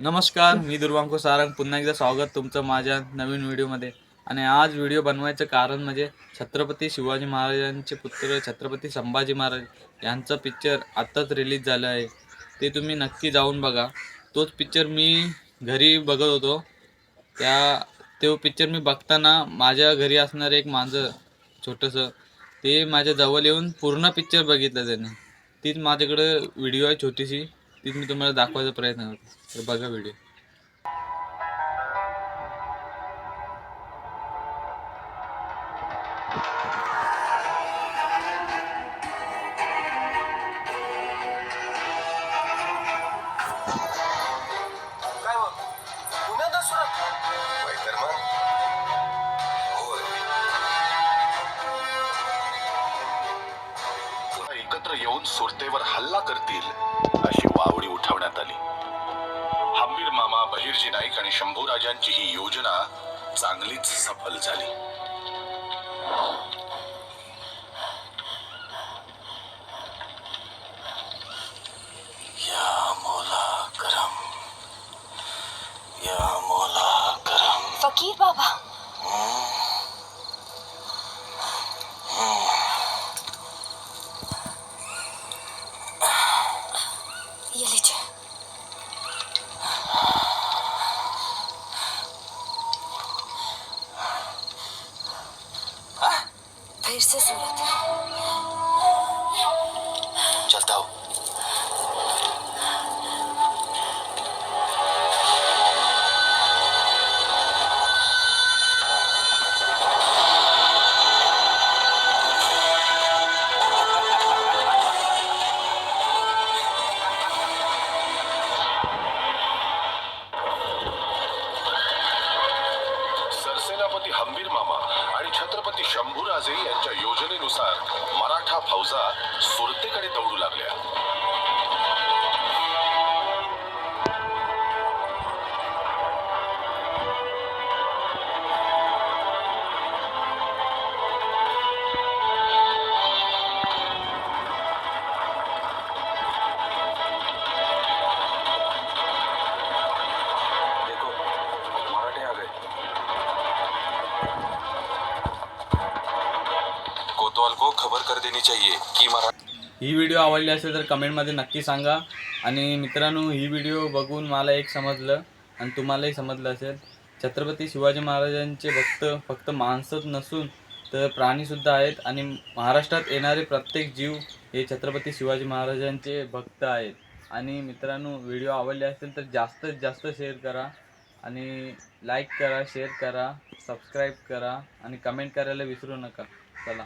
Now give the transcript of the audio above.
नमस्कार मी दुर्वांको सारंग. पुन्हा एकदा स्वागत तुमचं माझ्या नवीन व्हिडिओमध्ये. आणि आज व्हिडिओ बनवायचं कारण म्हणजे छत्रपती शिवाजी महाराजांचे पुत्र छत्रपती संभाजी महाराज यांचं पिक्चर आत्ताच रिलीज झालं आहे. ते तुम्ही नक्की जाऊन बघा. तोच पिक्चर मी घरी बघत होतो. त्या तो पिक्चर मी बघताना माझ्या घरी असणारं एक माझं छोटंसं ते माझ्या जवळ येऊन पूर्ण पिक्चर बघितलं त्याने. तीच माझ्याकडं व्हिडिओ आहे छोटीशी. तीच मी तुम्हाला दाखवायचा प्रयत्न करतो. तर बघा व्हिडिओ काय मग पुण्यात सुरत तर मग एकत्र येऊन सुरतेवर हल्ला करतील अशी वावडी उठवण्यात आली. हंबीर मामा बहिर्जी नाईक आणि शंभूराजांची ही योजना चांगलीच सफल झाली. या मोला करम या मोला करम. फकीर बाबा फिर से सूरत चलता हूँ छत्रपती हंबीर मामा आणि छत्रपती शंभूराजे यांच्या योजनेनुसार मराठा फौजा सुरतेकडे दौडू लागल्या. कर देनी चाहिए की मराठा ही व्हिडिओ आवडली असेल तर कमेंटमध्ये नक्की सांगा. आणि मित्रांनो ही व्हिडिओ बघून मला एक समजलं आणि तुम्हालाही समजलं असेल. छत्रपती शिवाजी महाराजांचे भक्त फक्त माणसंच नसून तर प्राणीसुद्धा आहेत आणि महाराष्ट्रात येणारे प्रत्येक जीव हे छत्रपती शिवाजी महाराजांचे भक्त आहेत. आणि मित्रांनो व्हिडिओ आवडले असेल तर जास्तीत जास्त शेअर करा. आणि लाईक करा शेअर करा सबस्क्राईब करा. आणि कमेंट करायला विसरू नका. चला.